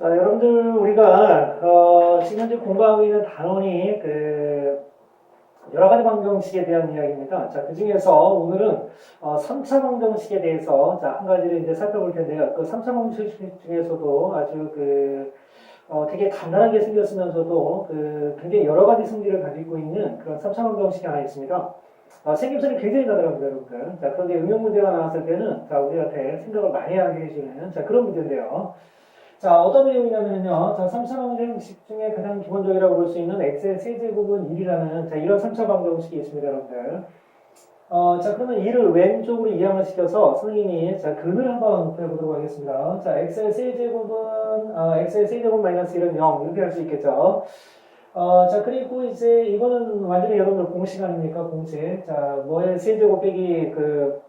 자, 여러분들 우리가 어, 지금 현재 공부하고 있는 단원이 그 여러 가지 방정식에 대한 이야기입니다. 자, 그 중에서 오늘은 어, 3차 방정식에 대해서 자, 한 가지를 이제 살펴볼 텐데요. 그 3차 방정식 중에서도 아주 그 어, 되게 간단하게 생겼으면서도 그 굉장히 여러 가지 성질을 가지고 있는 그런 3차 방정식이 하나 있습니다. 어, 생김새는 굉장히 나더라고요, 여러분들. 자, 그런데 응용 문제가 나왔을 때는 자, 우리한테 생각을 많이 하게 해주는 자, 그런 문제인데요. 자, 어떤 내용이냐면요. 자, 3차 방정식 중에 가장 기본적이라고 볼 수 있는 x의 세제곱은 1이라는 자, 이런 3차 방정식이 있습니다, 여러분들. 어, 자, 그러면 이를 왼쪽으로 이항을 시켜서 선생님이 자, 근을 한번 구해보도록 하겠습니다. 자, x의 세제곱은, 어, x의 세제곱 마이너스 1은 0. 이렇게 할 수 있겠죠. 어, 자, 그리고 이제 이거는 완전히 여러분들 공식 아닙니까? 공식. 자, 뭐의 세제곱 빼기 그,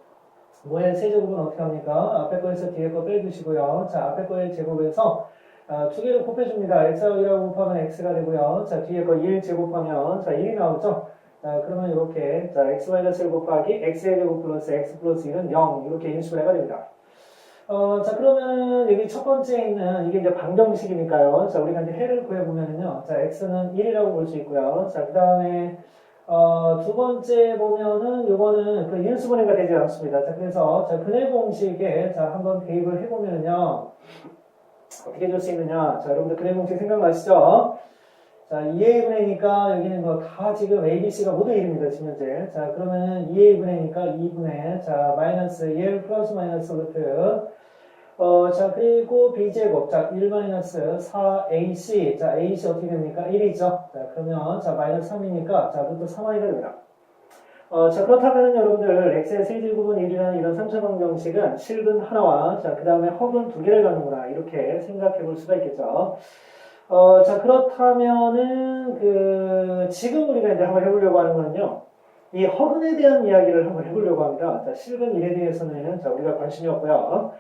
뭐의 세제곱은 어떻게 합니까? 앞에 거에서 뒤에 거 빼주시고요. 자, 앞에 거의 제곱에서 아, 두 개를 곱해줍니다. x하고 곱하면 x가 되고요. 자, 뒤에 거 1 제곱하면 자, 1이 나오죠? 자, 그러면 이렇게 자, x-1 곱하기 x의 제곱 플러스 x 플러스 1은 0 이렇게 인수분해가 됩니다. 어, 자, 그러면 여기 첫 번째 있는 이게 이제 방정식이니까요. 자, 우리가 이제 해를 구해보면은요. 자, x는 1이라고 볼 수 있고요. 자, 그 다음에 어, 두 번째 보면은 요거는 그 인수분해가 되지 않습니다. 자, 그래서 자, 근해 공식에 자, 한번 대입을 해보면은요. 어떻게 줄수 있느냐? 자, 여러분들 근해 공식 생각나시죠? 자, 2a 분의니까 여기는 뭐 다 지금 a, b, c가 모두 1입니다. 지금 현재. 자, 그러면 2a 분의니까 2분의 자, 마이너스 1 플러스 마이너스 루트 어, 자, 그리고 b제곱. 자, 1 마이너스 4ac. 자, ac 어떻게 됩니까? 1이죠. 자, 그러면 자, 마이너스 3이니까 자, 루트 3i가 됩니다. 어, 자, 그렇다면 여러분들 x의 세제곱은 1이라는 이런 3차 방 정식은 실근 하나와 자, 그 다음에 허근 두 개를 갖는구나. 이렇게 생각해 볼 수가 있겠죠. 어, 자, 그렇다면은, 그, 지금 우리가 이제 한번 해보려고 하는 거는요, 이 허근에 대한 이야기를 한번 해보려고 합니다. 자, 실근 일에 대해서는, 자, 우리가 관심이 없고요.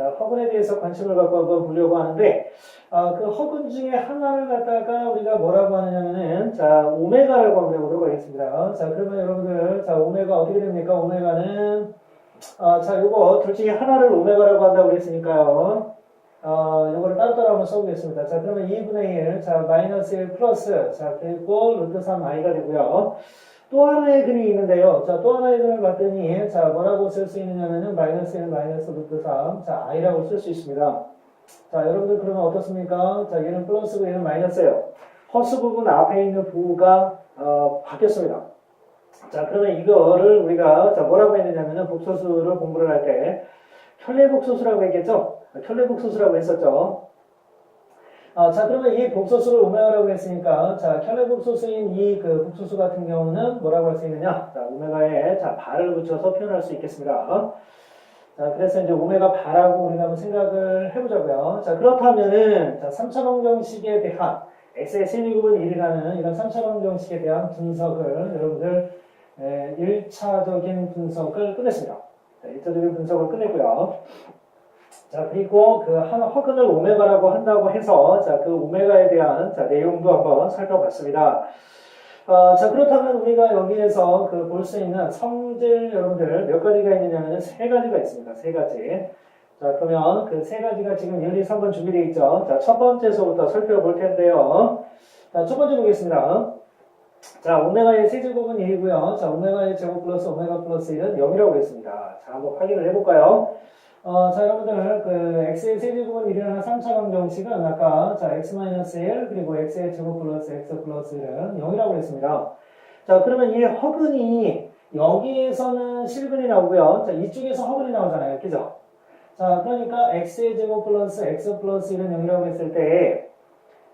자, 허근에 대해서 관심을 갖고 한번 보려고 하는데, 아, 그 허근 중에 하나를 갖다가 우리가 뭐라고 하느냐면은, 자, 오메가라고 한번 해보도록 하겠습니다. 자, 그러면 여러분들, 자, 오메가 어떻게 됩니까? 오메가는, 아, 자, 요거 둘 중에 하나를 오메가라고 한다고 그랬으니까요. 어, 요거를 따로따로 한번 써보겠습니다. 자, 그러면 2분의 1, 자, 마이너스 1 플러스, 자, 그리고 루트 3i가 되고요. 또 하나의 근이 있는데요. 자, 또 하나의 근을 봤더니, 자, 뭐라고 쓸 수 있느냐면은, 마이너스 1, 마이너스 루트 3, 자, i라고 쓸 수 있습니다. 자, 여러분들 그러면 어떻습니까? 자, 얘는 플러스고 얘는 마이너스예요. 허수 부분 앞에 있는 부가, 어, 바뀌었습니다. 자, 그러면 이거를 우리가, 자, 뭐라고 했느냐면은, 복소수를 공부를 할 때, 혈례복소수라고 했겠죠? 혈례복소수라고 했었죠. 아, 자, 그러면 이 복소수를 오메가라고 했으니까, 자, 혈례복소수인 이 그 복소수 같은 경우는 뭐라고 할 수 있느냐? 자, 오메가에, 자, 발을 붙여서 표현할 수 있겠습니다. 자, 그래서 이제 오메가 발하고 우리가 한번 생각을 해보자고요. 자, 그렇다면은, 자, 3차 방정식에 대한 x의 세제곱은 1이라는 이런 3차 방정식에 대한 분석을 여러분들, 에, 1차적인 분석을 끝냈습니다. 자, 1차적인 분석을 끝냈고요. 자, 그리고 그한 허근을 오메가라고 한다고 해서 자, 그 오메가에 대한 자, 내용도 한번 살펴봤습니다. 어, 자, 그렇다면 우리가 여기에서 그 볼 수 있는 성질 여러분들 몇 가지가 있느냐면 세 가지가 있습니다. 세 가지. 자, 그러면 그 세 가지가 지금 1, 2, 3번 준비되어 있죠. 자, 첫 번째서부터 살펴볼 텐데요. 자, 첫 번째 보겠습니다. 자, 오메가의 세제곱은 1이고요. 자, 오메가의 제곱 플러스 오메가 플러스 1은 0이라고 했습니다. 자, 한번 확인을 해볼까요? 어, 자, 여러분들, 그, x의 세제곱은 1이라는 3차 방정식은 아까, 자, x-1 그리고 x의 제곱 플러스 x 플러스 1은 0이라고 했습니다. 자, 그러면 이 허근이 여기에서는 실근이 나오고요. 자, 이쪽에서 허근이 나오잖아요. 그죠? 자, 그러니까 x의 제곱 플러스 x 플러스 1은 0이라고 했을 때,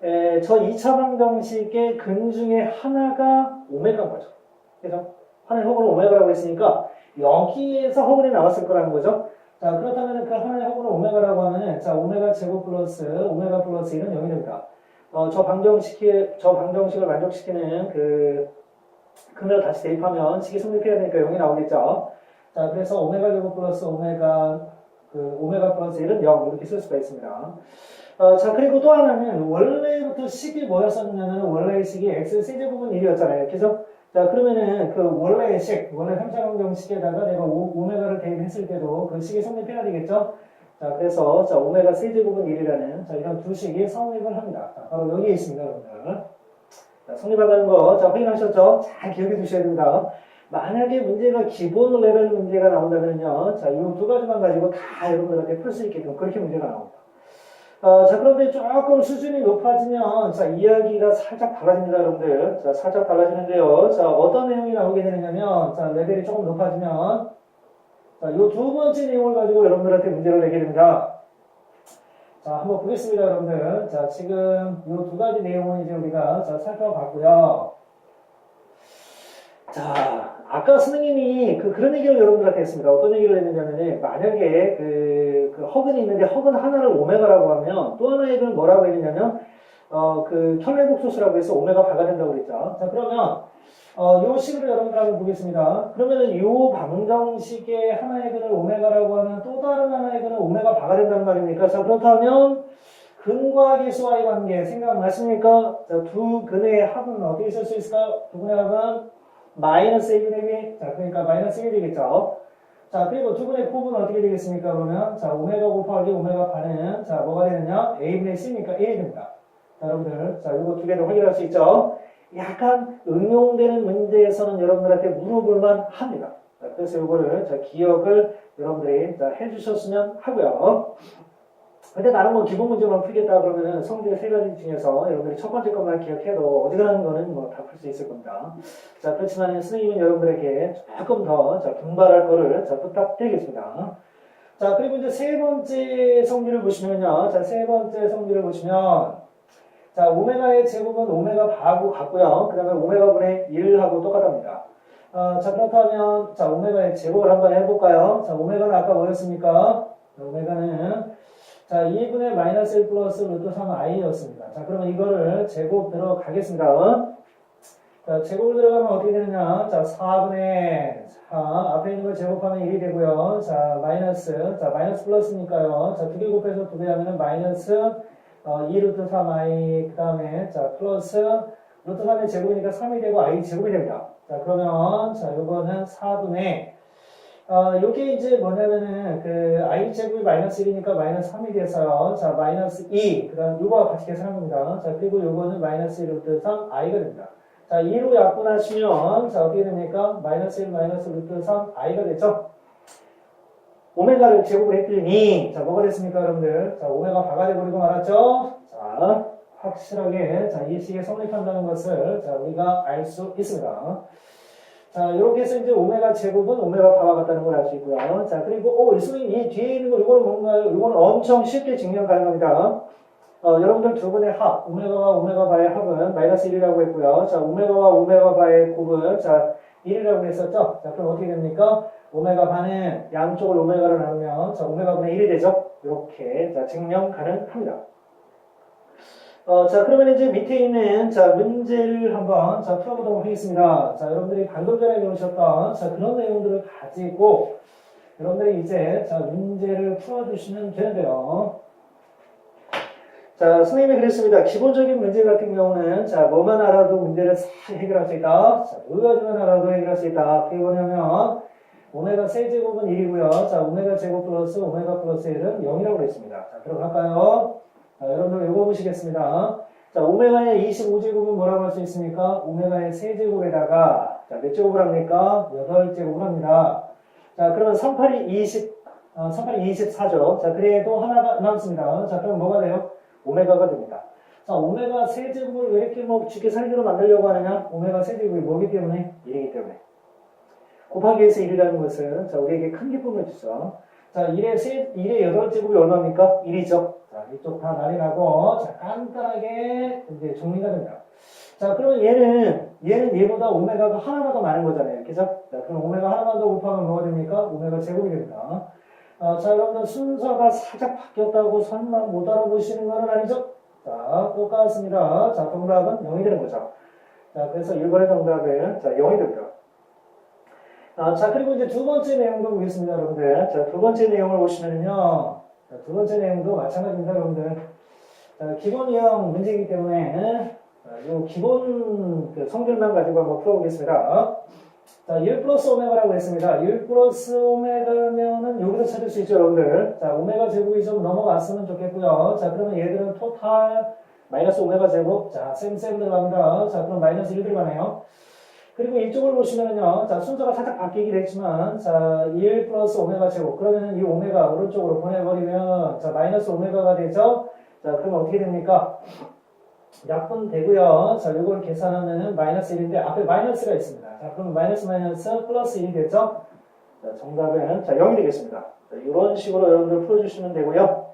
에, 저 2차 방정식의 근 중에 하나가 오메가인 거죠. 그죠? 하나의 허근을 오메가라고 했으니까, 여기에서 허근이 나왔을 거라는 거죠. 자, 그렇다면 그 하나의 합으로 오메가라고 하면은, 자, 오메가 제곱 플러스 오메가 플러스 1은 0이 됩니다. 어, 저 방정식이, 저 방정식을 만족시키는 그, 근을 다시 대입하면 식이 성립해야 되니까 0이 나오겠죠. 자, 그래서 오메가 제곱 플러스 오메가, 그, 오메가 플러스 1은 0 이렇게 쓸 수가 있습니다. 어, 자, 그리고 또 하나는 원래부터 식이 뭐였었냐면 원래의 식이 x 세제곱은 1이었잖아요. 그죠? 자, 그러면은 그 원래의 식, 원래 3차 방정식에다가 내가 오, 오메가를 대입했을 때도 그 식이 성립 해야 되겠죠? 자, 그래서, 자, 오메가 세제곱은 1이라는, 자, 이런 두 식이 성립을 합니다. 자, 바로 여기에 있습니다, 여러분들. 자, 성립한다는 거, 자, 확인하셨죠? 잘 기억해 두셔야 됩니다. 만약에 문제가 기본 레벨 문제가 나온다면요, 자, 이 두 가지만 가지고 다 여러분들한테 풀 수 있게끔 그렇게 문제가 나옵니다. 어, 자, 그런데 조금 수준이 높아지면, 자, 이야기가 살짝 달라집니다, 여러분들. 자, 살짝 달라지는데요. 자, 어떤 내용이 나오게 되느냐면, 자, 레벨이 조금 높아지면, 자, 요 두 번째 내용을 가지고 여러분들한테 문제를 내게 됩니다. 자, 한번 보겠습니다, 여러분들. 자, 지금 요 두 가지 내용을 이제 우리가 자, 살펴봤고요. 자, 아까 선생님이 그, 그런 얘기를 여러분들한테 했습니다. 어떤 얘기를 했느냐면, 만약에 그, 그 허근이 있는데 허근 하나를 오메가라고 하면 또 하나의 건 뭐라고 했느냐면, 어, 그 혈내국소수라고 해서 오메가 바가 된다고 그랬죠. 자, 그러면, 어, 요 식으로 여러분들 한번 보겠습니다. 그러면은 요 방정식의 하나의 근을 오메가라고 하면 또 다른 하나의 근은 오메가 바가 된다는 말입니까? 자, 그렇다면, 근과 계수와의 관계 생각나십니까? 자, 두 근의 합은 어떻게 쓸수 있을까? 두 근의 합은 마이너스 1분의 1. 자, 그러니까 마이너스 1이 되겠죠. 자, 그리고 두 분의 곱은 어떻게 되겠습니까? 그러면, 자, 오메가 곱하기 오메가 반은, 자, 뭐가 되느냐? a분의 c니까 1이 됩니다. 자, 여러분들, 자, 이거 두 개도 확인할 수 있죠? 약간 응용되는 문제에서는 여러분들한테 물어볼만 합니다. 자, 그래서 이거를, 자, 기억을 여러분들이, 자, 해주셨으면 하고요. 근데 나는 뭐 기본 문제만 풀겠다 그러면은 성질 세 가지 중에서 여러분들이 첫 번째 것만 기억해도 어지간한 거는 뭐 다 풀 수 있을 겁니다. 자, 그렇지만 선생님은 여러분들에게 조금 더 자, 분발할 거를 자, 부탁드리겠습니다. 자, 그리고 이제 세 번째 성질을 보시면요. 자, 세 번째 성질을 보시면 자, 오메가의 제곱은 오메가 바하고 같고요. 그 다음에 오메가 분의 1하고 똑같답니다. 어, 자, 그렇다면 자, 오메가의 제곱을 한번 해볼까요? 자, 오메가는 아까 뭐였습니까? 자, 오메가는 자, 2분의 마이너스 1 플러스 루트 3i였습니다. 자, 그러면 이거를 제곱 들어가겠습니다. 자, 제곱을 들어가면 어떻게 되느냐? 자, 4분의 4. 앞에 있는 걸 제곱하면 1이 되고요. 자, 마이너스. 자, 마이너스 플러스니까요. 자, 두 개 곱해서 두배 하면 마이너스 어, 2 루트 3i. 그 다음에, 자, 플러스 루트 3의 제곱이니까 3이 되고 i 제곱이 됩니다. 자, 그러면, 자, 요거는 4분의 어, 요게 이제 뭐냐면은, 그, i 제곱이 마이너스 1이니까 마이너스 3이 돼서요. 자, 마이너스 2. 그 다음, 요거와 같이 계산한 겁니다. 자, 그리고 요거는 마이너스 1 루트 3, i가 됩니다. 자, 2로 약분하시면, 자, 어떻게 됩니까? 마이너스 1 마이너스 루트 3, i가 되죠? 오메가를 제곱을 했더니, 자, 뭐가 됐습니까, 여러분들? 자, 오메가 바가 돼버리고 말았죠? 자, 확실하게, 자, 이 식에 성립한다는 것을, 자, 우리가 알 수 있습니다. 자, 이렇게 해서 이제 오메가 제곱은 오메가 바와 같다는 걸 알 수 있고요. 자, 그리고, 오, 일수님 이 뒤에 있는 거, 이거는 뭔가요? 이거는 엄청 쉽게 증명 가능합니다. 어, 여러분들 두 분의 합, 오메가와 오메가 바의 합은 마이너스 1이라고 했고요. 자, 오메가와 오메가 바의 곱은, 자, 1이라고 했었죠? 자, 그럼 어떻게 됩니까? 오메가 반은 양쪽을 오메가로 나누면, 자, 오메가 분의 1이 되죠? 이렇게, 자, 증명 가능합니다. 어, 자, 그러면 이제 밑에 있는, 자, 문제를 한번, 자, 풀어보도록 하겠습니다. 자, 여러분들이 방금 전에 배우셨던, 자, 그런 내용들을 가지고, 여러분들이 이제, 자, 문제를 풀어주시면 되는데요. 자, 선생님이 그랬습니다. 기본적인 문제 같은 경우는, 자, 뭐만 알아도 문제를 싹 해결할 수 있다. 자, 두 가지만 알아도 해결할 수 있다. 그게 뭐냐면, 오메가 세제곱은 1이고요. 자, 오메가 제곱 플러스 오메가 플러스 1은 0이라고 그랬습니다. 자, 들어갈까요? 자, 여러분들 이거 보시겠습니다. 자, 오메가의 25제곱은 뭐라고 할 수 있습니까? 오메가의 세제곱에다가, 자, 몇 제곱을 합니까? 8제곱을 합니다. 자, 그러면 38이 20, 어, 38이 24죠. 자, 그래도 하나가 남습니다. 자, 그럼 뭐가 돼요? 오메가가 됩니다. 자, 오메가 세제곱을 왜 이렇게 뭐 쉽게 살기로 만들려고 하느냐? 오메가 세제곱이 뭐기 때문에? 1이기 때문에. 곱하기 해서 1이라는 것은, 자, 우리에게 큰 기쁨을 주죠. 자, 1의 세, 1의 8제곱이 얼마입니까? 1이죠. 자, 이쪽 다 나고, 자, 간단하게 이제 정리가 됩니다. 자, 그러면 얘는, 얘는 얘보다 오메가가 하나만 더 많은 거잖아요. 그죠? 자, 그럼 오메가 하나만 더 곱하면 뭐가 됩니까? 오메가 제곱이 됩니다. 어, 자, 여러분들 순서가 살짝 바뀌었다고 설마 못 알아보시는 건 아니죠? 자, 똑같습니다. 자, 정답은 0이 되는 거죠. 자, 그래서 1번의 정답은, 자, 0이 됩니다. 아, 자, 그리고 이제 두 번째 내용도 보겠습니다, 여러분들. 자, 두 번째 내용을 보시면요. 자, 두 번째 내용도 마찬가지입니다, 여러분들. 자, 기본 유형 문제이기 때문에, 자, 요 기본 그 성질만 가지고 한번 풀어보겠습니다. 자, 1 플러스 오메가라고 했습니다. 1 플러스 오메가면은 여기서 찾을 수 있죠, 여러분들. 자, 오메가 제곱이 좀 넘어갔으면 좋겠고요. 자, 그러면 얘들은 토탈 마이너스 오메가 제곱. 자, 셈셈 들어갑니다. 자, 그럼 마이너스 1 들어가네요. 그리고 이쪽을 보시면은요, 자, 순서가 살짝 바뀌긴 했지만, 자, 1 플러스 오메가 제곱. 그러면은 이 오메가 오른쪽으로 보내버리면, 자, 마이너스 오메가가 되죠? 자, 그러면 어떻게 됩니까? 약분 되고요. 자, 이걸 계산하면은 마이너스 1인데, 앞에 마이너스가 있습니다. 자, 그러면 마이너스 마이너스 플러스 1이 되죠? 자, 정답은, 자, 0이 되겠습니다. 자, 이런 식으로 여러분들 풀어주시면 되고요.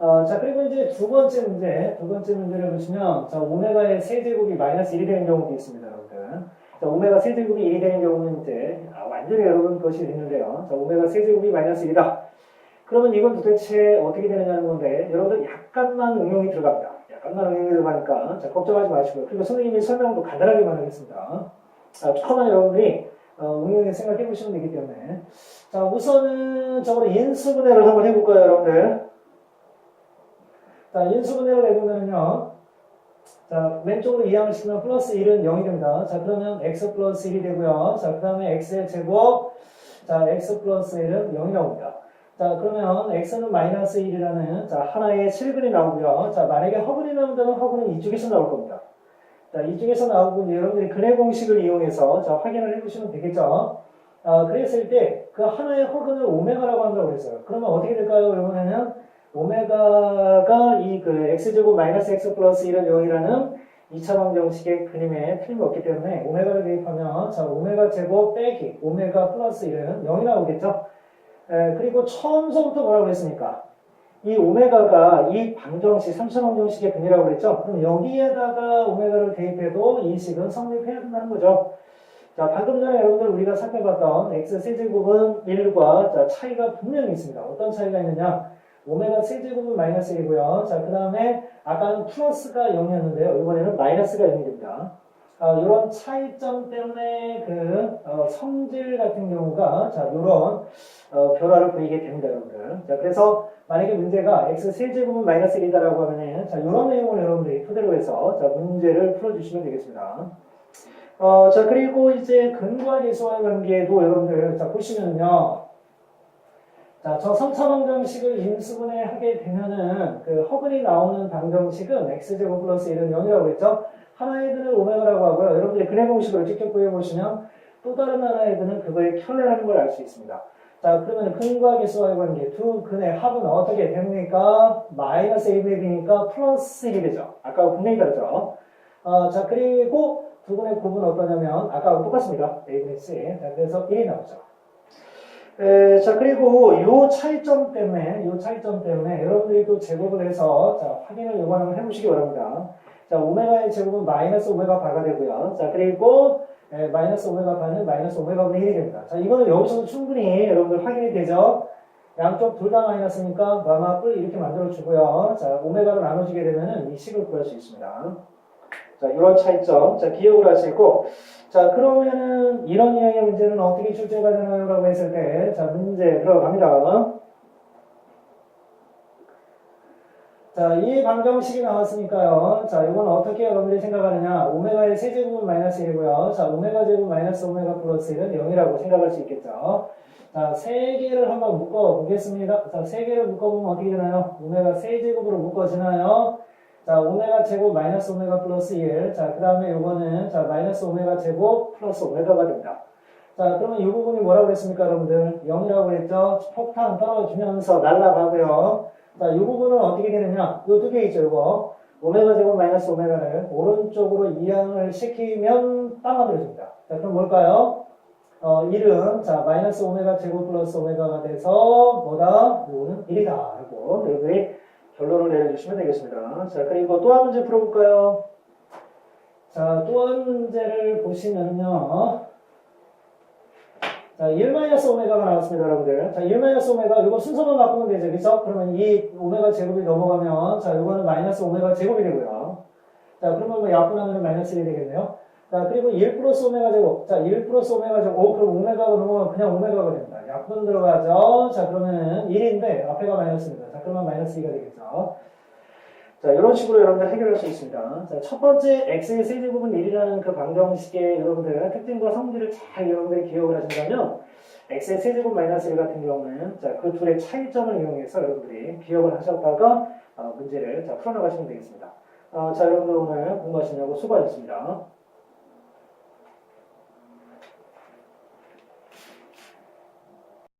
어, 자, 그리고 이제 두 번째 문제, 두 번째 문제를 보시면, 자, 오메가의 세제곱이 마이너스 1이 되는 경우도 있습니다. 자, 오메가 세제곱이 1이 되는 경우는 이제, 아, 완전히 여러분 것이 있는데요. 자, 오메가 세제곱이 마이너스 1이다. 그러면 이건 도대체 어떻게 되느냐는 건데, 여러분들 약간만 응용이 들어갑니다. 약간만 응용이 들어가니까, 자, 걱정하지 마시고요. 그리고 선생님이 설명도 간단하게만 하겠습니다. 아, 조금만 여러분들이, 어, 응용해 생각해 보시면 되기 때문에. 자, 우선은 저번에 인수분해를 한번 해볼까요, 여러분들? 자, 인수분해를 해보면요. 자, 왼쪽으로 이항을 시키면 플러스 1은 0이 됩니다. 자, 그러면 x 플러스 1이 되고요. 자, 그 다음에 x의 제곱. 자, x 플러스 1은 0이 나옵니다. 자, 그러면 x는 마이너스 1이라는 자, 하나의 7근이 나오고요. 자, 만약에 허근이 나온다면 허근은 이쪽에서 나올 겁니다. 자, 이쪽에서 나오고 여러분들이 근해 공식을 이용해서 자, 확인을 해보시면 되겠죠. 아, 그랬을 때 그 하나의 허근을 오메가라고 한다고 그랬어요. 그러면 어떻게 될까요? 이번에는 오메가가 이 그 x제곱 마이너스 x 플러스 1은 0이라는 2차 방 정식의 그림에 틀림이 없기 때문에 오메가를 대입하면 자 오메가 제곱 빼기 오메가 플러스 1은 0이 나오겠죠. 에, 그리고 처음서부터 뭐라고 그랬습니까? 이 오메가가 이 방정식 3차 방 정식의 근이라고 그랬죠. 그럼 여기에다가 오메가를 대입해도 이 식은 성립해야 된다는 거죠. 자, 방금 전에 여러분들 우리가 살펴봤던 x 세제곱은 1과 자, 차이가 분명히 있습니다. 어떤 차이가 있느냐? 오메가 세제곱은 마이너스 1이고요. 자, 그 다음에 아까는 플러스가 0이었는데요. 이번에는 마이너스가 0이 됩니다. 아, 이런 차이점 때문에 그 어, 성질 같은 경우가 자, 이런 어, 변화를 보이게 됩니다, 여러분들. 자, 그래서 만약에 문제가 x 세제곱은 마이너스 1이다라고 하면은 자, 이런 내용을 여러분들이 토대로 해서 자, 문제를 풀어주시면 되겠습니다. 어, 자, 그리고 이제 근과 계수와의 관계도 여러분들 자, 보시면요. 자, 저 3차 방정식을 인수분해 하게 되면은 그 허근이 나오는 방정식은 x제곱 플러스 1은 0이라고 했죠. 하나의 들은 오메가라고 하고요. 여러분들이 근해 공식으로 직접 구해보시면 또 다른 하나의 들은 그거의 켤레라는 걸 알 수 있습니다. 자, 그러면 근과 계수와의 관계 두 근의 합은 어떻게 됩니까? 마이너스 1맵이니까 플러스 1이 되죠. 아까 분명히 다르죠. 어, 자, 그리고 두 분의 곱은 어떠냐면 아까하고 똑같습니다. a분의 c. 자, 그래서 1이 나오죠. 에, 자, 그리고 요 차이점 때문에, 요 차이점 때문에 여러분들이 또 제곱을 해서 자, 확인을 요거 한번 해보시기 바랍니다. 자, 오메가의 제곱은 마이너스 오메가 바가 되고요. 자, 그리고 에, 마이너스 오메가 바는 마이너스 오메가 분의 1이 됩니다. 자, 이거는 여기서도 충분히 여러분들 확인이 되죠? 양쪽 둘 다 마이너스니까 마마 뿔 이렇게 만들어 주고요. 자, 오메가로 나눠지게 되면은 이 식을 구할 수 있습니다. 자, 이런 차이점. 자, 기억을 하시고. 자, 그러면은 이런 유형의 문제는 어떻게 출제가 되나요? 라고 했을 때, 자, 문제 들어갑니다. 자, 이 방정식이 나왔으니까요. 자, 이건 어떻게 여러분들이 생각하느냐. 오메가의 세제곱은 마이너스 1이고요. 자, 오메가 제곱 마이너스 오메가 플러스 1은 0이라고 생각할 수 있겠죠. 자, 세 개를 한번 묶어 보겠습니다. 자, 세 개를 묶어 보면 어떻게 되나요? 오메가 세제곱으로 묶어지나요? 자, 오메가 제곱 마이너스 오메가 플러스 1. 자, 그 다음에 요거는 자, 마이너스 오메가 제곱 플러스 오메가가 됩니다. 자, 그러면 이 부분이 뭐라고 그랬습니까, 여러분들? 0이라고 그랬죠? 폭탄 떨어지면서 날아가고요. 자, 이 부분은 어떻게 되느냐? 요 두 개 있죠, 요거. 오메가 제곱 마이너스 오메가를 오른쪽으로 이항을 시키면 딱 만들어집니다. 자, 그럼 뭘까요? 어, 1은, 자, 마이너스 오메가 제곱 플러스 오메가가 돼서, 뭐다? 요거는 1이다. 라고 여러분들이 결론을 내려주시면 되겠습니다. 자, 그리고 또 한 문제 풀어볼까요? 자, 또 한 문제를 보시면요. 자, 1-오메가가 나왔습니다, 여러분들. 자, 1-오메가, 이거 순서만 바꾸면 되죠, 그죠? 그러면 이 오메가 제곱이 넘어가면, 자, 이거는 마이너스 오메가 제곱이 되고요. 자, 그러면 뭐 약분하면 마이너스 1이 되겠네요. 자, 그리고 1 플러스 오메가 제곱. 자, 1 플러스 오메가 제곱. 오, 그럼 오메가가 넘어가면 그냥 오메가가 됩니다. 약분 들어가죠. 자, 그러면은 1인데, 앞에가 마이너스입니다. 자, 그러면 마이너스 2가 되겠죠. 자, 이런 식으로 여러분들 해결할 수 있습니다. 자, 첫 번째 x의 세제곱은 1이라는 그 방정식의 여러분들 특징과 성질을 잘 여러분들이 기억을 하신다면 x의 세제곱 마이너스 1 같은 경우는 자, 그 둘의 차이점을 이용해서 여러분들이 기억을 하셨다가 어, 문제를 자, 풀어나가시면 되겠습니다. 어, 자, 여러분들 오늘 공부하시느라고 수고하셨습니다.